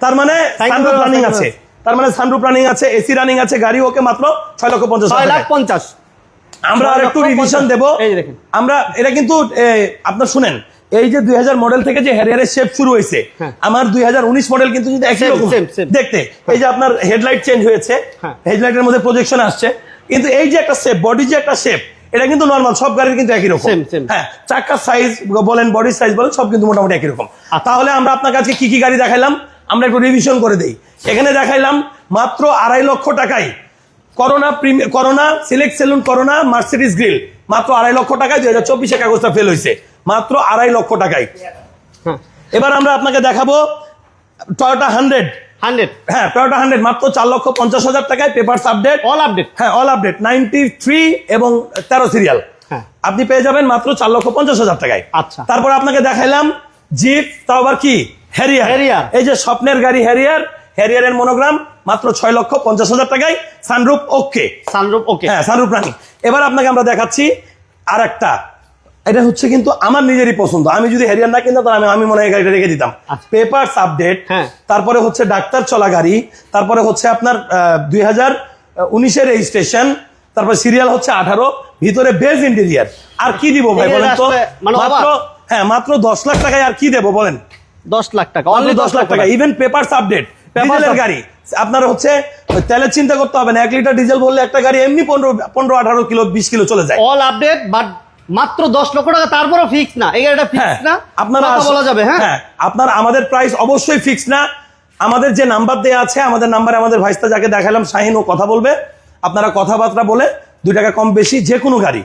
তার মানে সানরুফ রানিং আছে। তার মানে সানরুফ রানিং আছে এসি রানিং আছে গাড়ি ওকে মাত্র ছয় লক্ষ পঞ্চাশ ছয় লাখ পঞ্চাশ। আমরা আর একটু রিভিশন। দেব এই দেখেন। আমরা এটা কিন্তু আপনার শুনেন এই যে দুই মডেল থেকে যে হ্যারিয়ারের শেপ শুরু হয়েছে হ্যাঁ। আমার দুই হাজার উনিশ মডেল কিন্তু একই রকম. দেখতে এই যে আপনার হেডলাইট চেঞ্জ হয়েছে হ্যাঁ। হেডলাইটের মধ্যে প্রজেকশন আসছে কিন্তু এই যে একটা শেপ বডি যে একটা শেপ এটা কিন্তু নর্মাল সব গাড়ির কিন্তু একই রকম. হ্যাঁ চাকার সাইজ বলেন বডি সাইজ বলেন সব কিন্তু মোটামুটি একই রকম তাহলে আমরা আপনার কাছে কি কি গাড়ি দেখাইলাম আমরা একটু রিভিশন করে দিই এখানে দেখাইলাম মাত্র আড়াই লক্ষ টাকায় Corona Corona select saloon Corona Mercedes grill মাত্র আড়াই লক্ষ টাকায় দুই হাজার চব্বিশে কাগজটা ফেল হয়েছে। মাত্র আড়াই লক্ষ টাকায়। এবার আমরা আপনাকে দেখাবো টয়োটা হান্ড্রেড হান্ড্রেড হ্যাঁ টয়োটা হান্ড্রেড মাত্র চার লক্ষ পঞ্চাশ হাজার টাকায় পেপারস আপডেট অল আপডেট হ্যাঁ অল আপডেট নাইনটি থ্রি এবং তেরো সিরিয়াল হ্যাঁ। আপনি পেয়ে যাবেন মাত্র চার লক্ষ পঞ্চাশ হাজার টাকায়। আচ্ছা। তারপর আপনাকে দেখাইলাম জিপ তাও আবার কি? হ্যারিয়ার। এই যে স্বপ্নের গাড়ি হ্যারিয়ার হ্যারিয়ারের মনোগ্রাম মাত্র ছয় লক্ষ পঞ্চাশ হাজার টাকায় সানরুপ ওকে। সানরুফ ওকে। হ্যাঁ সানরুপ রানি। এবার আপনাকে আমরা দেখাচ্ছি আর একটা এটা হচ্ছে কিন্তু আমার নিজেরই পছন্দ। আমি যদি হ্যারিয়ার না কিনতাম তাহলে আমি আমি মনে হয় গাড়িটা রেখে দিতাম। আচ্ছা। পেপারস আপডেট হ্যাঁ। তারপরে হচ্ছে ডাক্তার চলা গাড়ি। তারপরে হচ্ছে আপনার দুই হাজার উনিশের রেজিস্ট্রেশন তারপর সিরিয়াল হচ্ছে আঠারো। ভিতরে বেজ ইন্টেরিয়ার আর কি দিব ভাই বলেন তো? মানে মাত্র হ্যাঁ মাত্র দশ লাখ টাকায় আর কি দেবো বলেন? দশ লাখ টাকা অনলি দশ লাখ টাকা। Even papers update update। গাড়ি। আপনার হচ্ছে তেলের চিন্তা করতে হবে না। এক লিটার ডিজেল বললে একটা গাড়ি এমনি পনেরো পনেরো আঠারো কিলো বিশ কিলো চলে যায়। অল আপডেট বাট মাত্র দশ লক্ষ টাকা তারপরে ফিক্স না। এই গাড়িটা হ্যাঁ ফিক্স না? আপনারা বলা যাবে হ্যাঁ? আপনার আমাদের প্রাইস অবশ্যই ফিক্স না। আমাদের যে নাম্বার দেওয়া আছে আমাদের নাম্বারে আমাদের ভাইস্তা যাকে দেখালাম শাহিন ও কথা বলবে। আপনারা কথাবার্তা বলে দুই টাকা কম বেশি যে কোনো গাড়ি।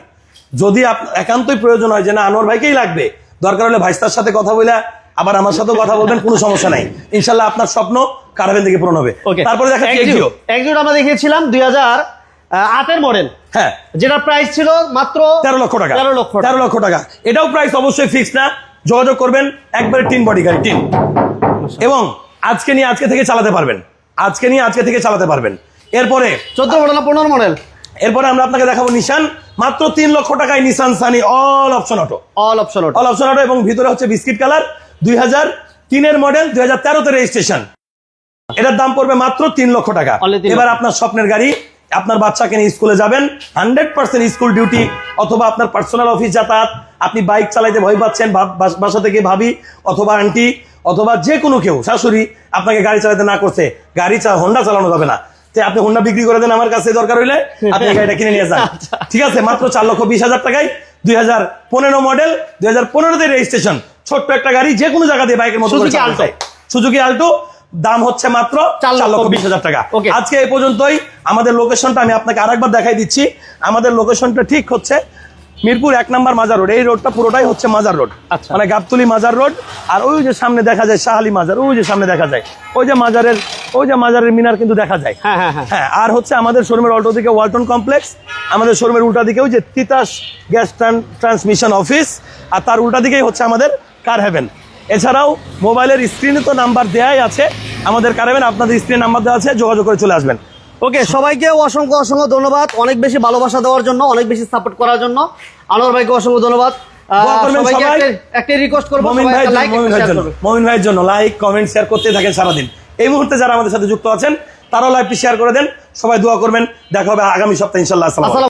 যদি একান্তই প্রয়োজন হয় যে না আনোয়ার ভাইকেই লাগবে। দরকার হলে ভাইস্তার সাথে কথা বলে আবার আমার সাথেও কথা বলবেন কোনো সমস্যা নাই। ইনশাল্লাহ আপনার স্বপ্ন কারাবেন থেকে পূরণ হবে। তারপরে দেখা এক্সিও এক্সিও আমরা দেখিয়েছিলাম দুই হাজার আটের মডেল হ্যাঁ। যেটা প্রাইস ছিল মাত্র তেরো লক্ষ টাকা। তেরো লক্ষ তেরো লক্ষ টাকা। এটাও প্রাইস অবশ্যই ফিক্স না। যোগাযোগ করবেন একবারে টিন বডি গাড়ি টিন এবং আজকে নিয়ে আজকে থেকে চালাতে পারবেন। আজকে নিয়ে আজকে থেকে চালাতে পারবেন। এরপরে চোদ্দ মডেল পনেরো মডেল এরপরে আমরা আপনাকে দেখাবো নিশান মাত্র তিন লক্ষ টাকায় Nissan Sunny all option auto all option auto all option auto এবং ভিতরে হচ্ছে বিস্কিট কালার দুই হাজার তিনের মডেল দুই হাজার তেরোতে রেজিস্ট্রেশন এটার দাম পড়বে মাত্র তিন লক্ষ টাকা। এবার আপনার স্বপ্নের গাড়ি আপনার বাচ্চাকে নিয়ে স্কুলে যাবেন হান্ড্রেড পার্সেন্ট স্কুল ডিউটি অথবা আপনার পার্সোনাল অফিস যাতায়াত আপনি বাইক চালাইতে ভয় পাচ্ছেন বাসা থেকে ভাবি অথবা আন্টি অথবা যে কোনো কেউ শাশুড়ি আপনাকে গাড়ি চালাতে না করছে গাড়ি হোন্ডা চালানো যাবে না। আপনি হোন্ডা বিক্রি করে দেন আমার কাছে দরকার হইলে আপনি গাড়িটা কিনে নিয়ে যান। ঠিক আছে মাত্র চার লক্ষ বিশ হাজার টাকায় দুই হাজার পনেরো মডেল দুই হাজার পনেরোতে রেজিস্ট্রেশন ছোট্ট একটা গাড়ি যে কোনো জায়গা দিয়ে বাইকের মতো সুজুকি। চায়। সুজুকি আল্টো দাম হচ্ছে মাত্র চার লক্ষ বিশ হাজার টাকা. আজকে এই পর্যন্তই আমাদের লোকেশনটা আমি আপনাকে আরেকবার দেখাই দিচ্ছি আমাদের লোকেশনটা ঠিক হচ্ছে মিরপুর এক নম্বর মাজার রোড এই রোডটা পুরোটাই হচ্ছে মাজার রোড। আচ্ছা। মানে গাবতুলি মাজার রোড আর ওই যে সামনে দেখা যায় শাহালি মাজার ওই যে সামনে দেখা যায়। ওই যে মাজারের ওই যে মাজারের মিনার কিন্তু দেখা যায়। হ্যাঁ হ্যাঁ হ্যাঁ। হ্যাঁ আর হচ্ছে আমাদের শোরুমের অল্টো দিকে ওয়ালটন কমপ্লেক্স আমাদের শোরুমের উল্টা দিকেও যে তিতাস গ্যাস ট্রান্সমিশন অফিস আর তার উল্টা দিকেই হচ্ছে আমাদের কার হেভেন এছাড়াও মোবাইলের স্ক্রিনে তো নাম্বার দেয়াই আছে আমাদের কার হেভেন আপনাদের স্ক্রিনে নাম্বার দেওয়া আছে যোগাযোগ করে চলে আসবেন। ওকে সবাইকে অসংখ্য অসংখ্য ধন্যবাদ। অনেক বেশি ভালোবাসা দেওয়ার জন্য অনেক বেশি সাপোর্ট করার জন্য। আনোয়ার ভাইকে অসংখ্য ধন্যবাদ। সবাইকে একটা- রিকোয়েস্ট করব মমিন ভাইয়ের জন্য লাইক কমেন্ট শেয়ার করতে থাকেন সারাদিন। এই মুহূর্তে যারা আমাদের সাথে যুক্ত আছেন তারাও লাইভটি শেয়ার করে দেন। সবাই দোয়া করবেন। দেখা হবে আগামী সপ্তাহে ইনশাল্লাহ।